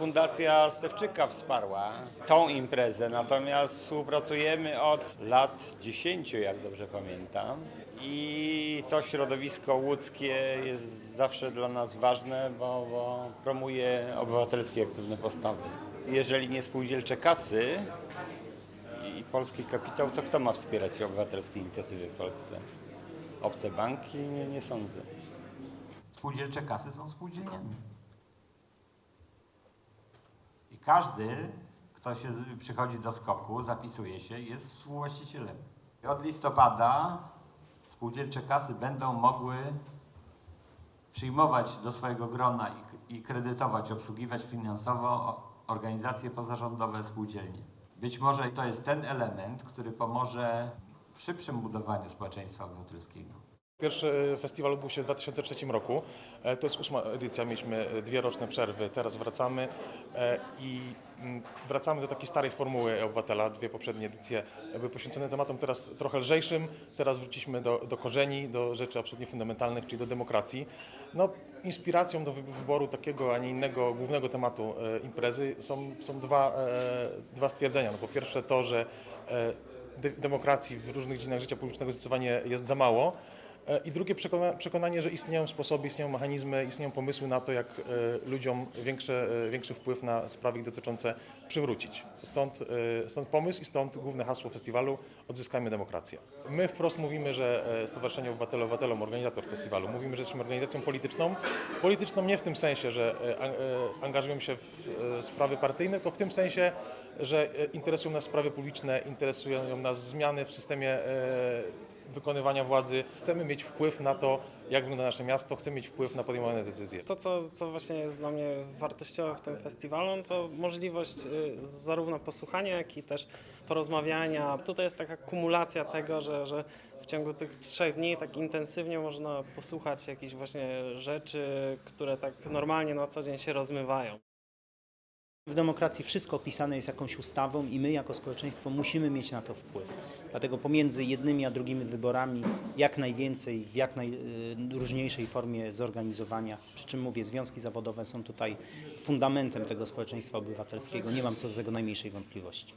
Fundacja Stewczyka wsparła tą imprezę, natomiast współpracujemy od lat 10, jak dobrze pamiętam. I to środowisko łódzkie jest zawsze dla nas ważne, bo, bo promuje obywatelskie aktywne postawy. Jeżeli nie spółdzielcze kasy i polski kapitał, to kto ma wspierać obywatelskie inicjatywy w Polsce? Obce banki? Nie, nie sądzę. Spółdzielcze kasy są spółdzielniami. I każdy, kto się przychodzi do skoku, zapisuje się, jest współwłaścicielem. I od listopada spółdzielcze kasy będą mogły przyjmować do swojego grona i, kredytować, obsługiwać finansowo organizacje pozarządowe, spółdzielnie. Być może to jest ten element, który pomoże w szybszym budowaniu społeczeństwa obywatelskiego. Pierwszy festiwal odbył się w 2003 roku. E, To jest ósma edycja, mieliśmy e, dwie roczne przerwy, teraz wracamy e, i mm, wracamy do takiej starej formuły obywatela. Dwie poprzednie edycje były poświęcone tematom teraz trochę lżejszym, teraz wróciliśmy do, do korzeni, do rzeczy absolutnie fundamentalnych, czyli do demokracji. No, inspiracją do wy- wyboru takiego, a nie innego głównego tematu e, imprezy są, są dwa, e, dwa stwierdzenia. No, po pierwsze to, że e, demokracji w różnych dziedzinach życia publicznego zdecydowanie jest za mało. E, I drugie przekona, przekonanie, że istnieją sposoby, istnieją mechanizmy, istnieją pomysły na to, jak e, ludziom większe, e, większy wpływ na sprawy ich dotyczące przywrócić. Stąd, stąd pomysł i stąd główne hasło festiwalu Odzyskajmy demokrację. My wprost mówimy, że Stowarzyszenie Obywatele Obywatelom, organizator festiwalu, mówimy, że jesteśmy organizacją polityczną. Polityczną nie w tym sensie, że an- angażujemy się w sprawy partyjne, tylko w tym sensie, że interesują nas sprawy publiczne, interesują nas zmiany w systemie wykonywania władzy. Chcemy mieć wpływ na to, jak wygląda nasze miasto, chcemy mieć wpływ na podejmowane decyzje. To, co, co właśnie jest dla mnie wartościowe w tym festiwalu, no to możliwość y, zarówno posłuchania, jak i też porozmawiania. Tutaj jest taka kumulacja tego, że, że w ciągu tych trzech dni tak intensywnie można posłuchać jakichś właśnie rzeczy, które tak normalnie na co dzień się rozmywają. W demokracji wszystko opisane jest jakąś ustawą i my jako społeczeństwo musimy mieć na to wpływ. Dlatego pomiędzy jednymi a drugimi wyborami jak najwięcej, w jak najróżniejszej formie zorganizowania. Przy czym mówię, związki zawodowe są tutaj fundamentem tego społeczeństwa obywatelskiego. Nie mam co do tego najmniejszej wątpliwości.